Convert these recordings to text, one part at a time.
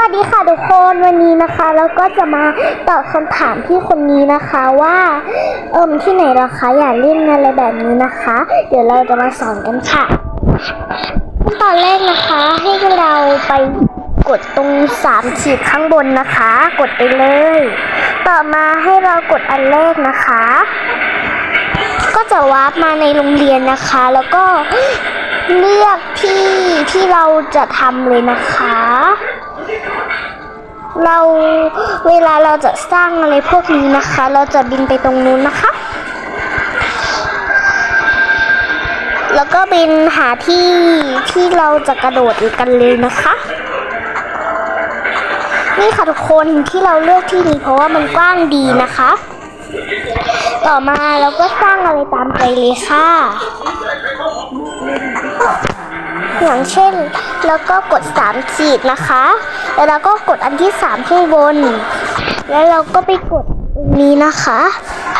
วัสดีค่ะทุกคนวันนี้นะคะเราก็จะมาตอบคำถามที่คนนี้นะคะว่า เอิมที่ไหนรอคะอย่าเล่นอะไรแบบนี้นะคะ เดี๋ยวเราจะมาสอนกันค่ะขั้นตอนแรกนะคะให้เราไปกดตรงสามขีดข้างบนนะคะ กดไปเลย ต่อมาให้เรากดอันแรกนะคะ ก็จะวาร์ปมาในโรงเรียนนะคะ แล้วก็ เลือกที่ที่เราจะทำเลยนะคะ เราเวลาเราจะสร้างอะไรพวกนี้นะคะ เราจะบินไปตรงนู้นนะคะ แล้วก็บินหาที่ที่เราจะกระโดดกันเลยนะคะนี่ค่ะทุกคนที่เราเลือกที่นี้เพราะว่ามันกว้างดีนะคะ ต่อมาเราก็สร้างอะไรตามใจเลยค่ะ อย่างเช่น แล้วก็กด3ขีดนะคะ แล้วเราก็กดอันที่ 3 ข้างบน แล้วเราก็ไปกดตรงนี้นะคะ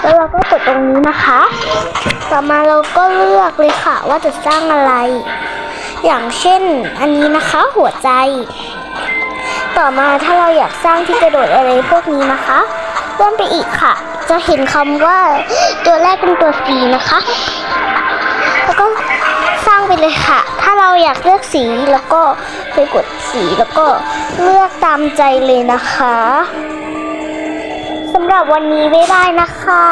แล้วเราก็กดตรงนี้นะคะ ต่อมาเราก็เลือกเลยค่ะว่าจะสร้างอะไร อย่างเช่นอันนี้นะคะหัวใจ ต่อมาถ้าเราอยากสร้างที่กระโดดอะไรพวกนี้นะคะเลื่อนไปอีกค่ะ จะเห็นคำว่าตัวแรกเป็นตัว C นะคะ แล้วก็สร้างไปเลยค่ะ เราอยากเลือกสีแล้วก็ไปกดสีแล้วก็เลือกตามใจเลยนะคะสำหรับวันนี้ไม่ได้นะคะ